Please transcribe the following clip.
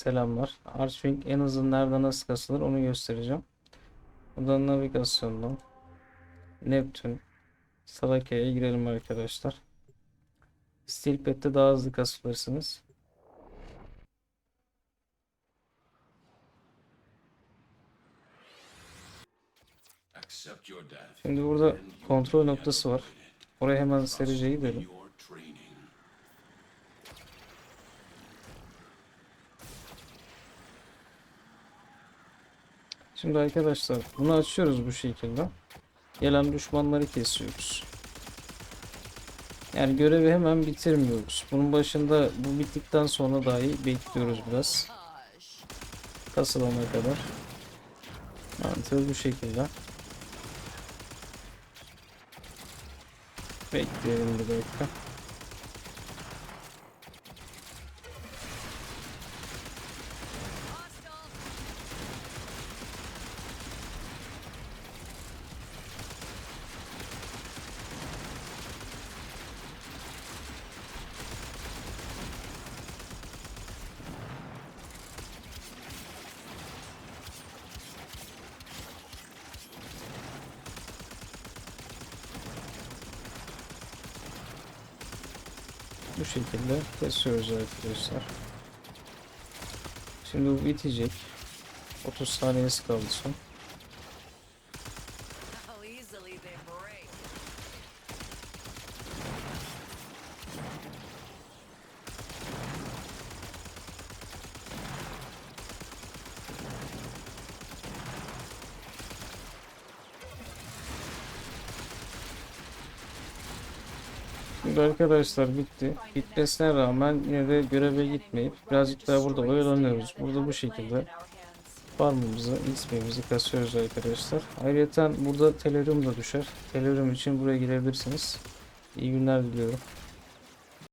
Selamlar. Archwing en hızlı nerede nasıl kasılır onu göstereceğim. Buradan navigasyondan Neptün Salakya'ya girelim arkadaşlar. Steelpad'de daha hızlı kasılırsınız. Şimdi burada kontrol noktası var. Oraya hemen serice gidelim. Şimdi arkadaşlar bunu açıyoruz bu şekilde. Gelen düşmanları kesiyoruz. Yani görevi hemen bitirmiyoruz. Bunun başında bu bittikten sonra dahi bekliyoruz biraz. Kasılana kadar. Mantığı bu şekilde. Bekleyelim bir dakika. Bu şekilde kesiyoruz arkadaşlar. Şimdi bu bitecek. 30 saniyesi kaldı son. Şimdi arkadaşlar bitti. Bitmesine rağmen yine de göreve gitmeyip birazcık daha burada oyalanıyoruz. Burada bu şekilde farmımızı, XP'mizi kasıyoruz arkadaşlar. Ayrıca burada Telerium da düşer. Telerium için buraya girebilirsiniz. İyi günler diliyorum.